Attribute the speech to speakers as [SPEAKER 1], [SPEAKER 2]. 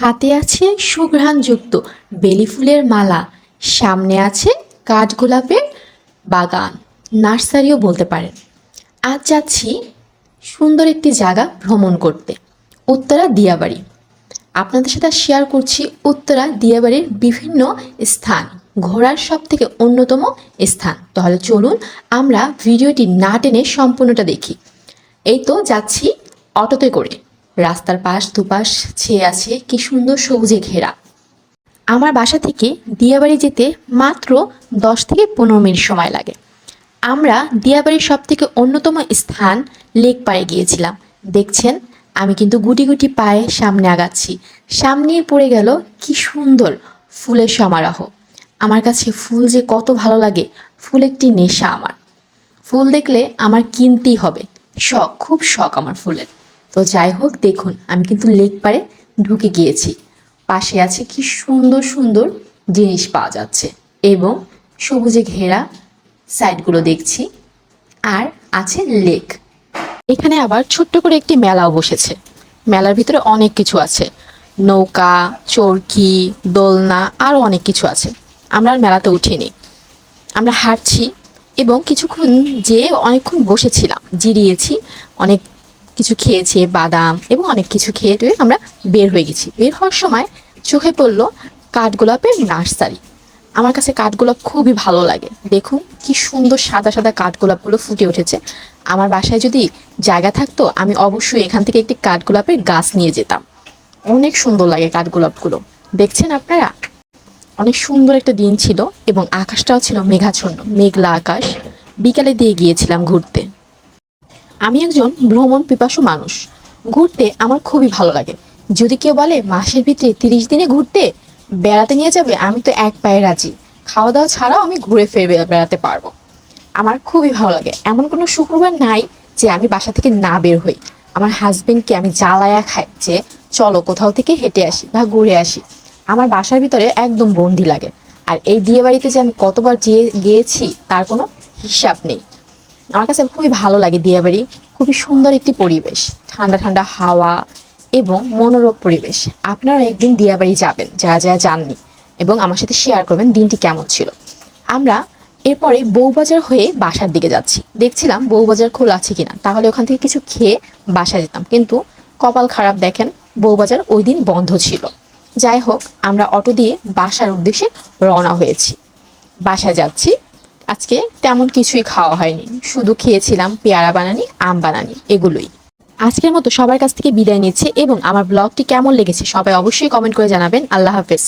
[SPEAKER 1] হাতে আছে সুঘ্রাণযুক্ত বেলি ফুলের মালা, সামনে আছে কাঠগোলাপের বাগান, নার্সারিও বলতে পারেন। আজ যাচ্ছি সুন্দর একটি জায়গা ভ্রমণ করতে, উত্তরা দিয়াবাড়ি। আপনাদের সাথে শেয়ার করছি উত্তরা দিয়াবাড়ির বিভিন্ন স্থান, ঘোরার সব থেকে অন্যতম স্থান। তাহলে চলুন আমরা ভিডিওটি না টেনে সম্পূর্ণটা দেখি। এই তো যাচ্ছি অটোতে করে। রাস্তার পাশ দুপাশ ছেয়ে আছে কি সুন্দর সবুজে ঘেরা। আমার বাসা থেকে দিয়াবাড়ি যেতে মাত্র দশ থেকে পনেরো মিনিট সময় লাগে। আমরা দিয়াবাড়ির সব থেকে অন্যতম স্থান লেক পাড়ে গিয়েছিলাম। দেখছেন, আমি কিন্তু গুটি গুটি পায়ে সামনে আগাচ্ছি। সামনেই পড়ে গেল কি সুন্দর ফুলের সমারোহ। আমার কাছে ফুল যে কত ভালো লাগে, ফুল একটি নেশা আমার। ফুল দেখলে আমার কিনতেই হবে। শখ, খুব শখ আমার ফুলের। তো যাই হোক, দেখুন, আমি কিন্তু লেক পারে ঢুকে গিয়েছি। পাশে আছে কি সুন্দর সুন্দর জিনিস পাওয়া যাচ্ছে এবং সবুজে ঘেরা সাইডগুলো দেখছি আর আছে লেক। এখানে আবার ছোট্ট করে একটি মেলাও বসেছে। মেলার ভিতরে অনেক কিছু আছে। নৌকা, চরকি, দোলনা, আরও অনেক কিছু আছে। আমরা আর মেলাতে উঠিনি। আমরা হাঁটছি এবং কিছুক্ষণ যে অনেকক্ষণ বসেছিলাম, জিরিয়েছি, অনেক কিছু খেয়েছে, বাদাম এবং অনেক কিছু খেয়ে টুয়ে আমরা বের হয়ে গেছি। বের হওয়ার সময় চোখে পড়ল কাঠগোলাপের নার্সারি। আমার কাছে কাঠগোলাপ খুবই ভালো লাগে। দেখুন কি সুন্দর সাদা সাদা কাঠগোলাপগুলো ফুটে উঠেছে। আমার বাসায় যদি জায়গা থাকতো, আমি অবশ্যই এখান থেকে একটি কাঠগোলাপের গাছ নিয়ে যেতাম। অনেক সুন্দর লাগে কাঠগোলাপগুলো দেখছেন আপনারা? অনেক সুন্দর একটা দিন ছিল এবং আকাশটাও ছিল মেঘাচ্ছন্ন, মেঘলা আকাশ। বিকালে দিয়ে গিয়েছিলাম ঘুরতে। আমি একজন ভ্রমণ পিপাসু মানুষ। ঘুরতে আমার খুবই ভালো লাগে। যদি কেউ বলে, মাসের ভিতরে তিরিশ দিনে ঘুরতে বেড়াতে নিয়ে যাবে, আমি তো এক পায়ে রাজি। খাওয়া দাওয়া ছাড়াও আমি ঘুরে ফিরে বেড়াতে পারব। আমার খুবই ভালো লাগে। এমন কোনো শুক্রবার নাই যে আমি বাসা থেকে না বের হই। আমার হাজবেন্ডকে আমি জ্বালায়া খাই যে, চলো কোথাও থেকে হেঁটে আসি বা ঘুরে আসি। আমার বাসার ভিতরে একদম বন্দি লাগে। আর এই বিয়ে বাড়িতে যে আমি কতবার যেয়ে গিয়েছি, তার কোনো হিসাব নেই। আমার কাছে খুবই ভালো লাগে দিয়াবাড়ি। খুবই সুন্দর একটি পরিবেশ, ঠান্ডা ঠান্ডা হাওয়া এবং মনোরম পরিবেশ। আপনারা একদিন দিয়াবাড়ি যাবেন, যা যা যাননি এবং আমার সাথে শেয়ার করবেন দিনটি কেমন ছিল। আমরা এরপরে বউবাজার হয়ে বাসার দিকে যাচ্ছি। দেখছিলাম বউবাজার খোলা আছে কিনা, তাহলে ওখান থেকে কিছু খেয়ে বাসা যেতাম। কিন্তু কপাল খারাপ, দেখেন বউবাজার ওই দিন বন্ধ ছিল। যাই হোক, আমরা অটো দিয়ে বাসার উদ্দেশ্যে রওনা হয়েছি। বাসায় যাচ্ছি আজকে তেমন কিছুই খাওয়া হয়নি। শুধু খেয়েছিলাম পেয়ারা বানানি, আম বানানি, এগুলোই। আজকের মতো সবার কাছ থেকে বিদায় নিচ্ছে এবং আমার ব্লগটি কেমন লেগেছে সবাই অবশ্যই কমেন্ট করে জানাবেন। আল্লাহ হাফেজ।